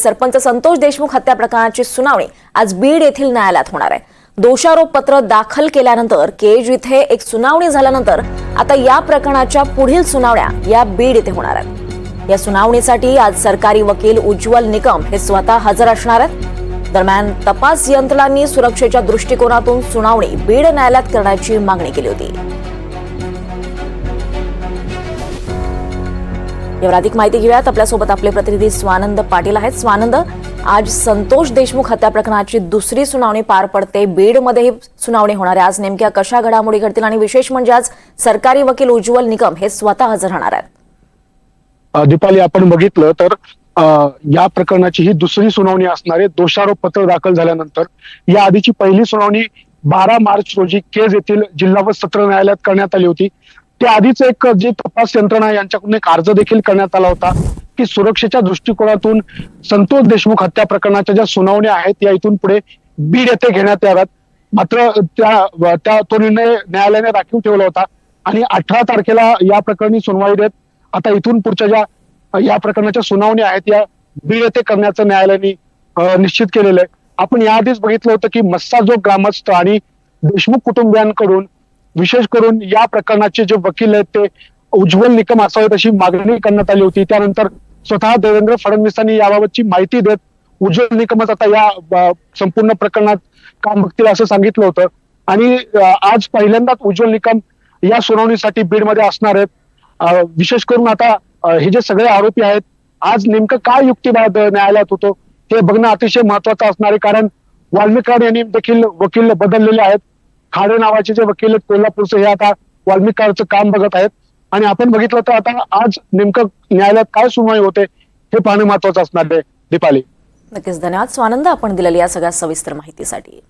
सरपंच संतोष देशमुख हत्या प्रकरणाची सुनावणी आज बीड येथील न्यायालयात होणार आहे. दोषारोप पत्र दाखल केल्यानंतर केज इथे एक सुनावणी झाल्यानंतर आता या प्रकरणाच्या पुढील सुनावण्या या बीड येथे होणार आहेत. या सुनावणीसाठी आज सरकारी वकील उज्ज्वल निकम हे स्वतः हजर असणार आहेत. दरम्यान तपास यंत्रणांनी सुरक्षेच्या दृष्टिकोनातून सुनावणी बीड न्यायालयात करण्याची मागणी केली होती. यावर अधिक माहिती घेऊयात. आपल्यासोबत आपले प्रतिनिधी स्वानंद पाटील आहेत. स्वानंद आज संतोष देशमुख हत्या प्रकरणाची दुसरी सुनावणी पार पडते. बीडमध्ये ही सुनावणी होणार आहे. आज नेमक्या कशा घडामोडी घडतील आणि विशेष म्हणजे आज सरकारी वकील उज्ज्वल निकम हे स्वतः हजर राहणार आहेत. दीपाली आपण बघितलं तर या प्रकरणाची ही दुसरी सुनावणी असणार आहे. दोषारोप पत्र दाखल झाल्यानंतर. या आधीची पहिली सुनावणी बारा मार्च रोजी केज येथील जिल्हा व सत्र न्यायालयात करण्यात आली होती. त्या आधीच एक जे तपास यंत्रणा यांच्याकडून एक अर्ज देखील करण्यात आला होता की सुरक्षेच्या दृष्टिकोनातून संतोष देशमुख हत्या प्रकरणाच्या ज्या सुनावण्या आहेत या इथून पुढे बीड येथे घेण्यात याव्यात. मात्र त्या त्या तो निर्णय न्यायालयाने राखीव ठेवला होता आणि अठरा तारखेला या प्रकरणी सुनवाई देत आता इथून पुढच्या ज्या या प्रकरणाच्या सुनावणी आहेत या बीड येथे करण्याचं न्यायालयाने निश्चित केलेलं आहे. आपण याआधीच बघितलं होतं की मस्साजोग ग्रामस्थ आणि देशमुख कुटुंबियांकडून विशेष करून या प्रकरणाचे जे वकील आहेत ते उज्ज्वल निकम असावेत अशी मागणी करण्यात आली होती. त्यानंतर स्वतः देवेंद्र फडणवीसांनी याबाबतची माहिती देत उज्ज्वल निकमच आता या संपूर्ण प्रकरणात काम बघतील असं सांगितलं होतं. आणि आज पहिल्यांदाच उज्ज्वल निकम या सुनावणीसाठी बीडमध्ये असणार आहेत. विशेष करून आता हे जे सगळे आरोपी आहेत आज नेमकं काय युक्तिवाद न्यायालयात होतो हे बघणं अतिशय महत्वाचं असणार आहे. कारण वाल्मिकाड यांनी देखील वकील बदललेले आहेत. खाडे नावाचे जे वकील आहेत कोल्हापूरचे हे आता वाल्मिकाडचं काम बघत आहेत. आणि आपण बघितलं तर आता आज नेमकं न्यायालयात काय सुनावणी होते हे पाहणं महत्वाचं असणार आहे. दीपाली. नक्कीच धन्यवाद. स्वानंद आपण दिलेली या सगळ्या सविस्तर माहितीसाठी.